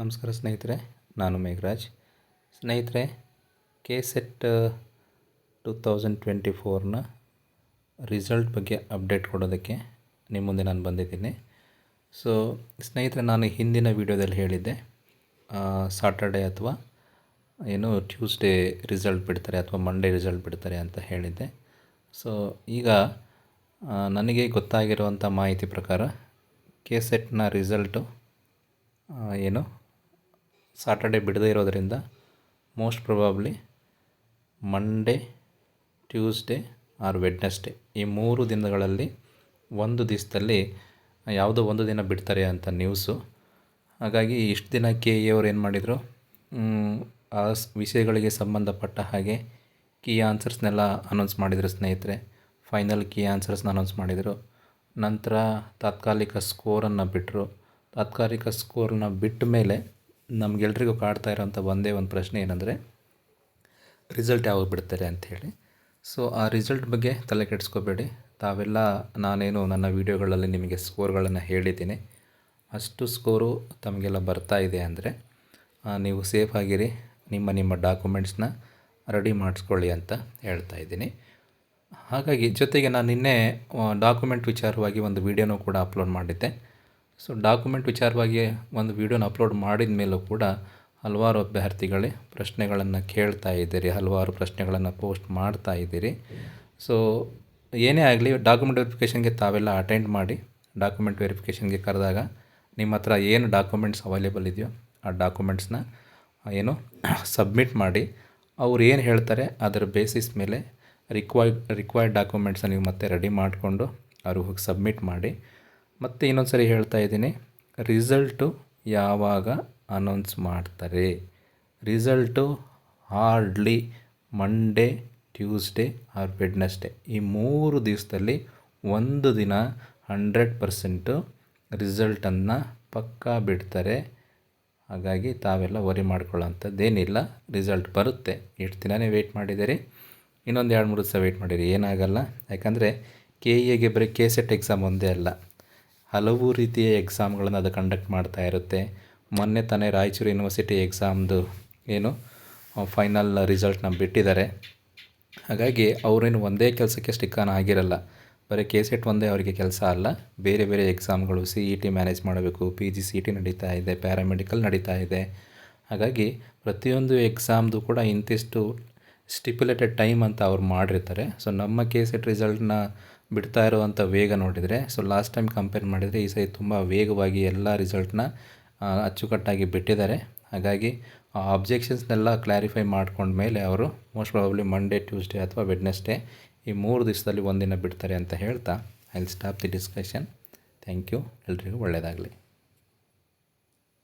ನಮಸ್ಕಾರ ಸ್ನೇಹಿತರೆ, ನಾನು ಮೇಘರಾಜ್. ಸ್ನೇಹಿತರೆ K SET two thousand twenty ಫೋರ್ನ result ಬಗ್ಗೆ ಅಪ್ಡೇಟ್ ಕೊಡೋದಕ್ಕೆ ನಿಮ್ಮ ಮುಂದೆ ನಾನು ಬಂದಿದ್ದೀನಿ. ಸೊ ಸ್ನೇಹಿತರೆ, ನಾನು ಹಿಂದಿನ ವೀಡಿಯೋದಲ್ಲಿ ಹೇಳಿದ್ದೆ ಸಾಟರ್ಡೆ ಅಥವಾ, ಏನು ಟ್ಯೂಸ್ಡೇ ರಿಸಲ್ಟ್ ಬಿಡ್ತಾರೆ ಅಥವಾ ಮಂಡೇ ರಿಸಲ್ಟ್ ಬಿಡ್ತಾರೆ ಅಂತ ಹೇಳಿದ್ದೆ. ಸೊ ಈಗ ನನಗೆ ಗೊತ್ತಾಗಿರುವಂಥ ಮಾಹಿತಿ ಪ್ರಕಾರ ಕೆ ಸೆಟ್ನ ರಿಸಲ್ಟು ಏನು ಸಾಟರ್ಡೆ ಬಿಡದೇ ಇರೋದರಿಂದ most probably Monday Tuesday or Wednesday ಈ ಮೂರು ದಿನಗಳಲ್ಲಿ ಒಂದು ದಿವಸದಲ್ಲಿ ಯಾವುದೋ ಒಂದು ದಿನ ಬಿಡ್ತಾರೆ ಅಂತ ನ್ಯೂಸು ಹಾಗಾಗಿ ಇಷ್ಟು ದಿನ ಕೆ ಎ ಅವ್ರು ಏನು ಮಾಡಿದರು? ಆ ವಿಷಯಗಳಿಗೆ ಸಂಬಂಧಪಟ್ಟ ಹಾಗೆ ಕೀ ಆನ್ಸರ್ಸ್ನೆಲ್ಲ ಅನೌನ್ಸ್ ಮಾಡಿದರು ಸ್ನೇಹಿತರೆ. ಫೈನಲ್ ಕೀ ಆನ್ಸರ್ಸ್ನ ಅನೌನ್ಸ್ ಮಾಡಿದರು. ನಂತರ ತಾತ್ಕಾಲಿಕ ಸ್ಕೋರನ್ನು ಬಿಟ್ಟರು ತಾತ್ಕಾಲಿಕ ಸ್ಕೋರನ್ನ ಬಿಟ್ಟ ಮೇಲೆ ನಮಗೆಲ್ರಿಗೂ ಕಾಡ್ತಾ ಇರೋಂಥ ಒಂದೇ ಒಂದು ಪ್ರಶ್ನೆ ಏನಂದರೆ, ರಿಸಲ್ಟ್ ಯಾವಾಗ ಬಿಡ್ತಾರೆ ಅಂಥೇಳಿ. ಸೊ, ಆ ರಿಸಲ್ಟ್ ಬಗ್ಗೆ ತಲೆ ಕೆಡಿಸ್ಕೋಬೇಡಿ. ತಾವೆಲ್ಲ, ನಾನೇನು ನನ್ನ ವೀಡಿಯೋಗಳಲ್ಲಿ ನಿಮಗೆ ಸ್ಕೋರ್ಗಳನ್ನು ಹೇಳಿದ್ದೀನಿ. ಅಷ್ಟು ಸ್ಕೋರು ತಮಗೆಲ್ಲ ಬರ್ತಾ ಇದೆ ಅಂದರೆ ನೀವು ಸೇಫ್ ಆಗಿರಿ. ನಿಮ್ಮ ನಿಮ್ಮ ಡಾಕ್ಯುಮೆಂಟ್ಸ್ನ ರೆಡಿ ಮಾಡಿಸ್ಕೊಳ್ಳಿ ಅಂತ ಹೇಳ್ತಾ ಇದ್ದೀನಿ. ಹಾಗಾಗಿ ಜೊತೆಗೆ ನಾನು ನಿನ್ನೆ ಡಾಕ್ಯುಮೆಂಟ್ ವಿಚಾರವಾಗಿ ಒಂದು ವೀಡಿಯೋನೂ ಕೂಡ ಅಪ್ಲೋಡ್ ಮಾಡಿದ್ದೆ. ಸೊ ಡಾಕ್ಯುಮೆಂಟ್ ವಿಚಾರವಾಗಿ ಒಂದು ವೀಡಿಯೋನ ಅಪ್ಲೋಡ್ ಮಾಡಿದ ಮೇಲೂ ಕೂಡ ಹಲವಾರು ಅಭ್ಯರ್ಥಿಗಳೇ ಪ್ರಶ್ನೆಗಳನ್ನು ಕೇಳ್ತಾ ಇದ್ದೀರಿ, ಹಲವಾರು ಪ್ರಶ್ನೆಗಳನ್ನು ಪೋಸ್ಟ್ ಮಾಡ್ತಾ ಇದ್ದೀರಿ. ಸೊ ಏನೇ ಆಗಲಿ ಡಾಕ್ಯುಮೆಂಟ್ ವೆರಿಫಿಕೇಷನ್ಗೆ ತಾವೆಲ್ಲ ಅಟೆಂಡ್ ಮಾಡಿ ಡಾಕ್ಯುಮೆಂಟ್ ವೆರಿಫಿಕೇಷನ್ಗೆ ಕರೆದಾಗ ನಿಮ್ಮ ಹತ್ರ ಏನು ಡಾಕ್ಯುಮೆಂಟ್ಸ್ ಅವೈಲೇಬಲ್ ಇದೆಯೋ ಆ ಡಾಕ್ಯುಮೆಂಟ್ಸ್ನ ಏನು ಸಬ್ಮಿಟ್ ಮಾಡಿ, ಅವ್ರು ಏನು ಹೇಳ್ತಾರೆ ಅದರ ಬೇಸಿಸ್ ಮೇಲೆ ರಿಕ್ವೈರ್ಡ್ ರಿಕ್ವೈರ್ಡ್ ಡಾಕ್ಯುಮೆಂಟ್ಸನ್ನ ನೀವು ಮತ್ತೆ ರೆಡಿ ಮಾಡಿಕೊಂಡು ಅವ್ರಿಗೆ ಹೋಗಿ ಸಬ್ಮಿಟ್ ಮಾಡಿ ಮತ್ತು ಇನ್ನೊಂದು ಸರಿ ಹೇಳ್ತಾ ಇದ್ದೀನಿ. ರಿಸಲ್ಟು ಯಾವಾಗ ಅನೌನ್ಸ್ ಮಾಡ್ತಾರೆ? Result hardly Monday, Tuesday or Wednesday. ಈ ಮೂರು ದಿವಸದಲ್ಲಿ ಒಂದು ದಿನ ಹಂಡ್ರೆಡ್ ಪರ್ಸೆಂಟು ರಿಸಲ್ಟನ್ನು ಪಕ್ಕಾ ಬಿಡ್ತಾರೆ. ಹಾಗಾಗಿ ತಾವೆಲ್ಲ ವರಿ ಮಾಡ್ಕೊಳ್ಳೋಂಥದ್ದೇನಿಲ್ಲ. ರಿಸಲ್ಟ್ ಬರುತ್ತೆ. ಎಷ್ಟು ದಿನವೇ ವೆಯ್ಟ್ ಮಾಡಿದ್ದೀರಿ? ಇನ್ನೊಂದು ಎರಡು ಮೂರು ದಿವಸ ವೆಯ್ಟ್ ಮಾಡಿರಿ. ಏನಾಗಲ್ಲ. ಯಾಕಂದರೆ ಕೆ ಎಗೆ ಬರೀ ಕೆ ಸೆಟ್ ಎಕ್ಸಾಮ್ ಒಂದೇ ಅಲ್ಲ. ಹಲವು ರೀತಿಯ ಎಕ್ಸಾಮ್ಗಳನ್ನು ಅದು ಕಂಡಕ್ಟ್ ಮಾಡ್ತಾ ಇರುತ್ತೆ. ಮೊನ್ನೆ ತಾನೇ ರಾಯಚೂರು ಯೂನಿವರ್ಸಿಟಿ ಎಕ್ಸಾಮ್ದು ಏನು ಫೈನಲ್ ರಿಸಲ್ಟ್ನ ಬಿಟ್ಟಿದ್ದಾರೆ. ಹಾಗಾಗಿ ಅವರೇನು ಒಂದೇ ಕೆಲಸಕ್ಕೆ ಸ್ಟಿಕ್ಕಾನ ಆಗಿರಲ್ಲ. ಬರೀ ಕೆ ಸೆಟ್ ಒಂದೇ ಅವರಿಗೆ ಕೆಲಸ ಅಲ್ಲ, ಬೇರೆ ಬೇರೆ ಎಕ್ಸಾಮ್ಗಳು ಸಿ ಇ ಟಿ ಮ್ಯಾನೇಜ್ ಮಾಡಬೇಕು ಪಿ ಜಿ ಸಿ ಟಿ ನಡೀತಾ ಇದೆ ಪ್ಯಾರಾಮೆಡಿಕಲ್ ನಡೀತಾ ಇದೆ. ಹಾಗಾಗಿ ಪ್ರತಿಯೊಂದು ಎಕ್ಸಾಮ್ದು ಕೂಡ ಇಂತಿಷ್ಟು ಸ್ಟಿಪ್ಯುಲೇಟೆಡ್ ಟೈಮ್ ಅಂತ ಅವ್ರು ಮಾಡಿರ್ತಾರೆ. ಸೊ ನಮ್ಮ ಕೆ ಸೆಟ್ ರಿಸಲ್ಟ್ನ ಬಿಡ್ತಾ ಇರುವಂಥ ವೇಗ ನೋಡಿದರೆ ಸೊ ಲಾಸ್ಟ್ ಟೈಮ್ ಕಂಪೇರ್ ಮಾಡಿದರೆ ಈ ಸೈ ತುಂಬ ವೇಗವಾಗಿ ಎಲ್ಲ ರಿಸಲ್ಟ್ನ ಅಚ್ಚುಕಟ್ಟಾಗಿ ಬಿಟ್ಟಿದ್ದಾರೆ. ಹಾಗಾಗಿ ಆ ಅಬ್ಜೆಕ್ಷನ್ಸ್ನೆಲ್ಲ ಕ್ಲಾರಿಫೈ ಮಾಡ್ಕೊಂಡ ಮೇಲೆ ಅವರು ಮೋಸ್ಟ್ ಪ್ರಾಬಬ್ಲಿ ಮಂಡೇ ಟ್ಯೂಸ್ಡೇ ಅಥವಾ ವೆಡ್ನೆಸ್ಡೇ ಈ ಮೂರು ದಿವಸದಲ್ಲಿ ಒಂದಿನ ಬಿಡ್ತಾರೆ ಅಂತ ಹೇಳ್ತಾ I stop the discussion thank you ಎಲ್ರಿಗೂ ಒಳ್ಳೆಯದಾಗಲಿ